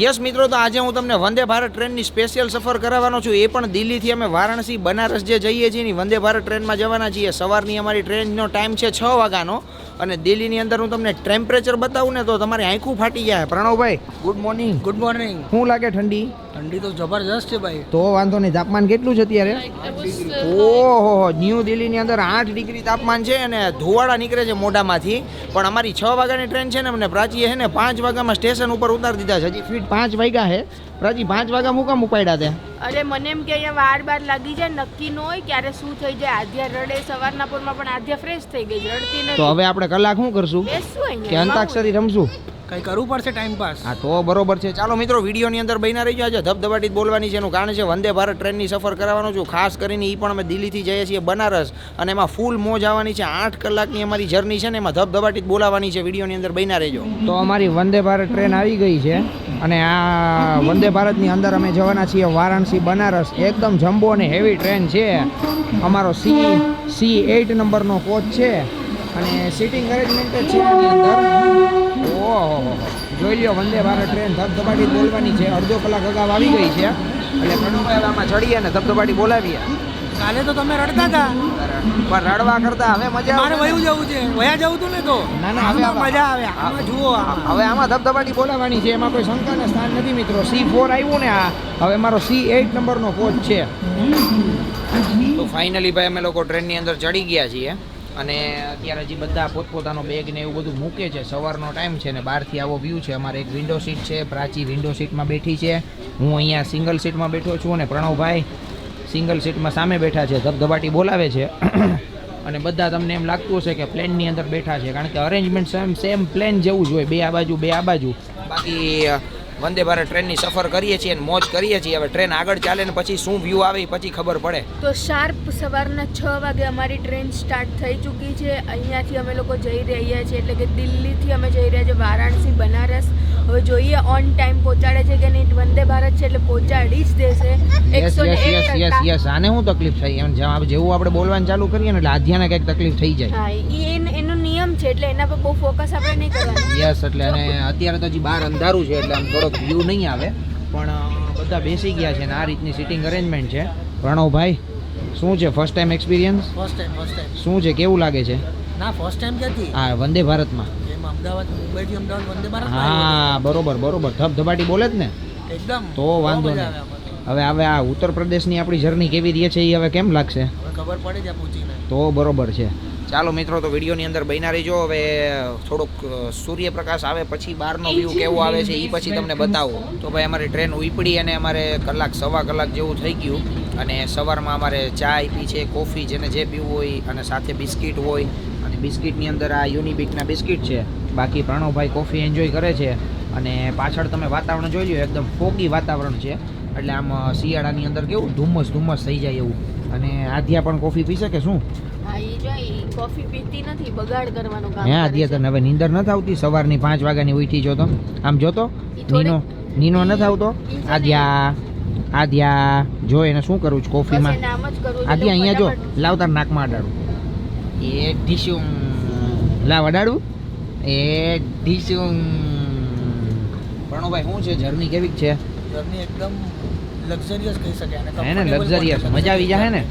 Yes મિત્રો, તો આજે હું તમને વંદે ભારત ટ્રેનની સ્પેશિયલ સફર કરાવવાનો છું. એ પણ દિલ્હીથી અમે વારાણસી, બનારસ જે જઈએ છીએ વંદે ભારત ટ્રેનમાં જવાના છીએ. સવારની અમારી ટ્રેનનો ટાઈમ છે છ વાગ્યાનો. અને દિલ્હીની અંદર હું તમને ટેમ્પરેચર બતાવું ને તો તમારી આંખું ફાટી જાય. Pranavbhai good morning good morning શું લાગે ઠંડી? ઠંડી તો જબરજસ્ત છે ભાઈ. તો વાંધો નહીં. તાપમાન કેટલું છે અત્યારે? ઓહો ન્યૂ દિલ્હીની અંદર આઠ ડિગ્રી તાપમાન છે અને ધુવાડા નીકળે છે મોઢામાંથી. પણ અમારી છ વાગ્યાની ટ્રેન છે ને અમને પ્રાચીએ છે ને પાંચ વાગ્યામાં સ્ટેશન ઉપર ઉતારી દીધા છે. હજી ફીટ પાંચ વાગ્યા છે પ્રાચી પાંચ વાગ્યા મુકામ ઉપાડ્યા ત્યાં અરે મને એમ કે અહીંયા વાર બાર લાગી જાય નક્કી ન હોય ક્યારે શું થઈ જાય. આધ્યા રડે સવારના પોરમાં પણ આધ્યા ફ્રેશ થઈ ગઈ રડતી રડતી તો હવે આપણે કલાક શું કરશું? બેસશું કે અહીંયા અંતાક્ષરી રમશું? કઈ કરવું પડશે ટાઈમ પાસ હા તો બરોબર છે. ચાલો મિત્રો વિડીયોની અંદર બન્યા રહી આજે. ધબધબાટી જ બોલવાની છે. એનું કારણ છે વંદે ભારત ટ્રેનની સફર કરાવવાનો છું. ખાસ કરીને એ પણ અમે દિલ્હીથી જઈએ છીએ બનારસ. અને એમાં ફૂલ મોજ આવવાની છે. આઠ કલાકની અમારી જર્ની છે ને એમાં ધબધબાટી જ બોલાવાની છે. વિડીયોની અંદર બન્યા રહેજો. તો અમારી વંદે ભારત ટ્રેન આવી ગઈ છે. અને આ વંદે ભારતની અંદર અમે જવાના છીએ વારાણસી બનારસ. એકદમ જમ્બો અને હેવી ટ્રેન છે. અમારો સી સી એઇટ નંબરનો કોચ છે. અને સીટિંગ અરેન્જમેન્ટ છે એની અંદર. ઓહો. જોઈ લ્યો વંદે ભારત ટ્રેન ધબધબાટી બોલવાની છે. અડધો કલાક અગાઉ આવી ગઈ છે. એટલે પ્રણવભાઈ આમાં ચડીએ ને ધબધબાટી બોલાવીએ. કાલે તો તમે રડતા હતા. પણ રડવા કરતા હવે મજા મારે વયું જવું છે. વયા જવું તું ને તો? ના, ના, હવે મજા આવે. આમાં જુઓ હવે આમાં ધબધબાટી બોલાવાની છે. એમાં કોઈ શંકાને સ્થાન નથી મિત્રો. સી ફોર આવ્યું ને આ. હવે મારો સી એઇટ નંબરનો કોચ છે. તો ફાઇનલી ભાઈ અમે લોકો ટ્રેનની અંદર ચડી ગયા છીએ. અને અત્યારે હજી બધા પોતપોતાનો બેગ ને એવું બધું મૂકે છે, સવારનો ટાઈમ છે ને બહારથી આવો વ્યૂ છે. અમારે એક વિન્ડો સીટ છે, પ્રાચી વિન્ડો સીટમાં બેઠી છે. હું અહીંયા સિંગલ સીટમાં બેઠો છું અને પ્રણવભાઈ સિંગલ સીટમાં સામે બેઠા છે, ધબધબાટી બોલાવે છે. અને બધા તમને એમ લાગતું હશે કે પ્લેનની અંદર બેઠા છે, કારણ કે અરેન્જમેન્ટ સેમ સેમ પ્લેન જેવું જ હોય. બે આ બાજુ, બે આ બાજુ. બાકી વંદે ભારત ટ્રેનની સફર કરીએ છીએ અને મોજ કરીએ છીએ. હવે ટ્રેન આગળ ચાલે ને પછી શું વ્યૂ આવે એ પછી ખબર પડે. તો શાર્પ સવારના છ વાગે અમારી ટ્રેન સ્ટાર્ટ થઈ ચૂકી છે. અહીંયાથી અમે લોકો જઈ રહ્યા છીએ એટલે કે દિલ્હીથી અમે જઈ રહ્યા છીએ વારાણસી બનારસ. હવે જોઈએ ઓન ટાઈમ પહોંચાડે છે કે નહીં. વંદે ભારત છે એટલે પહોંચાડી જ દેશે. યસ એકસો યસ યસ યસ આને શું તકલીફ થઈ? એમ જેવું આપણે બોલવાનું ચાલુ કરીએ ને એટલે આધ્યાને કંઈક તકલીફ થઈ જાય. હા ઈ એન- છે એટલે એના પર બહુ ફોકસ આપણે નહીં કરવાનું. યસ એટલે અને અત્યારે તો હજી બહાર અંધારું છે એટલે આમ થોડોક વ્યૂ નહીં આવે. પણ બધા બેસી ગયા છે ને આ રીતની સિટિંગ અરેન્જમેન્ટ છે. પ્રણવભાઈ શું છે first time experience first time first time શું છે કેવું લાગે છે? ના ફર્સ્ટ ટાઈમ ક્યાંથી? આ વંદે ભારતમાં. એમ અમદાવાદ મુંબઈથી અમદાવાદ વંદે ભારત હા બરોબર બરોબર. ધબધબાટી બોલે જ ને? એકદમ. તો વાંધો નહીં. હવે હવે આ ઉત્તર પ્રદેશની આપણી જર્ની કેવી રહી છે એ હવે કેમ લાગશે? ખબર પડે છે પૂછીને તો બરોબર છે. ચાલો મિત્રો તો વિડીયોની અંદર બન્યા રહેજો. હવે થોડોક સૂર્યપ્રકાશ આવે પછી બહારનો વ્યૂ કેવો આવે છે એ પછી તમને બતાવો. તો ભાઈ અમારી ટ્રેન ઉપડી અને અમારે કલાક સવા કલાક જેવું થઈ ગયું. અને સવારમાં અમારે ચા આપી છે કોફી જેને જે પીવું હોય અને સાથે બિસ્કિટ હોય. અને બિસ્કિટની અંદર આ યુનિબિકના બિસ્કિટ છે. બાકી પ્રણવભાઈ કોફી એન્જોય કરે છે. અને પાછળ તમે વાતાવરણ જોઈ લો એકદમ ફોગી વાતાવરણ છે. એટલે આમ શિયાળાની અંદર કેવું ધુમ્મસ ધુમ્મસ થઈ જાય એવું. અને આધ્યા પણ કોફી પી શકે શું? હા ઈ જો ઈ કોફી પીતી નથી બગાડ કરવાનું કામ હે. તને હવે નીંદર નથી આવતી? સવારની પાંચ વાગ્યાની ઉઠી જોતો આમ જોતો નીનો નીનો નથી આવતો? આદ્યા આદ્યા જો એને શું કરું છું કોફીમાં? જ. આદ્યા અહીંયા જો લાવ તાર નાકમાં અડાડું. એ ઢીસું લાવ અડાડું. એ ઢીસું પ્રણવભાઈ શું છે? જર્ની કેવી છે? જર્ની એકદમ લક્ઝરિયસ કહી શકાય અને હે લક્ઝરિયસ મજા આવી જાય ને?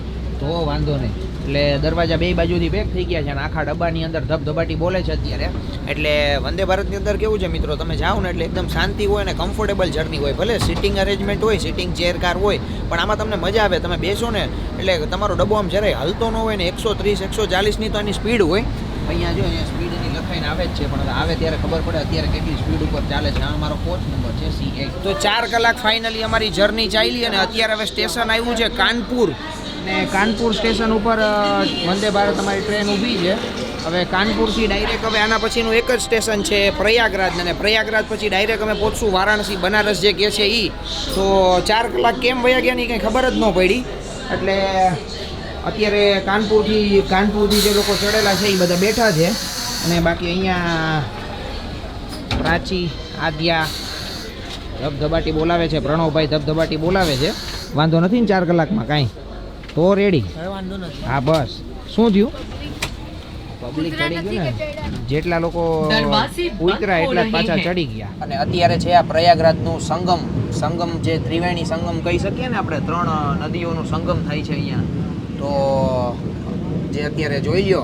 તો વાંધો નહીં. એટલે દરવાજા બે બાજુથી પેક થઈ ગયા છે અને આખા ડબ્બાની અંદર ધબધબાટી બોલે છે અત્યારે. એટલે વંદે ભારતની અંદર કેવું છે મિત્રો? તમે જાઓ ને એટલે એકદમ શાંતિ હોય ને કમ્ફર્ટેબલ જર્ની હોય. ભલે સિટિંગ અરેન્જમેન્ટ હોય સિટિંગ ચેર કાર હોય પણ આમાં તમને મજા આવે. તમે બેસો ને એટલે તમારો ડબ્બો આમ જરાય હલતો ન હોય ને એકસો ત્રીસ એકસો ચાલીસની તો એની સ્પીડ હોય. અહીંયા જો અહીંયા સ્પીડની લખાઈને આવે જ છે, પણ આવે ત્યારે ખબર પડે અત્યારે કેટલી સ્પીડ ઉપર ચાલે છે. આ અમારો કોચ નંબર છે સી એટ તો ચાર કલાક ફાઇનલી અમારી જર્ની ચાલી અને અત્યારે હવે સ્ટેશન આવ્યું છે કાનપુર. ને કાનપુર સ્ટેશન ઉપર વંદે ભારત અમારી ટ્રેન ઊભી છે. હવે કાનપુરથી ડાયરેક્ટ હવે આના પછીનું એક જ સ્ટેશન છે પ્રયાગરાજ. અને પ્રયાગરાજ પછી ડાયરેક્ટ અમે પહોંચશું વારાણસી, બનારસ જે કહે છે એ તો ચાર કલાક કેમ વયા ગયા ની કંઈ ખબર જ ન પડી. એટલે અત્યારે કાનપુરથી કાનપુરથી જે લોકો ચડેલા છે એ બધા બેઠા છે. અને બાકી અહીંયા પ્રાચી આદ્યા ધબધબાટી બોલાવે છે પ્રણવભાઈ ધબધબાટી બોલાવે છે. વાંધો નથી ને ચાર કલાકમાં કાંઈ? તો રેડી વાંધો નથી. હા બસ. શું થયું? પબ્લિક ચડી ગયું ને? જેટલા લોકો ઉતરા એટલા પાછા ચડી ગયા. અને અત્યારે છે આ પ્રયાગરાજનું સંગમ. સંગમ જે ત્રિવેણી સંગમ કહી શકીએ ને આપણે ત્રણ નદીઓનું સંગમ થાય છે અહીંયા. તો જે અત્યારે જોઈ લો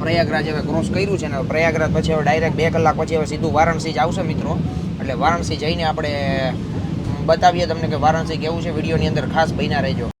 પ્રયાગરાજ હવે ક્રોસ કર્યું છે ને પ્રયાગરાજ પછી હવે ડાયરેક્ટ બે કલાક પછી હવે સીધું વારાણસી જ આવશે મિત્રો. એટલે વારાણસી જઈને આપણે બતાવીએ તમને કે વારાણસી કેવું છે, વિડીયોની અંદર ખાસ બન્યા રહેજો.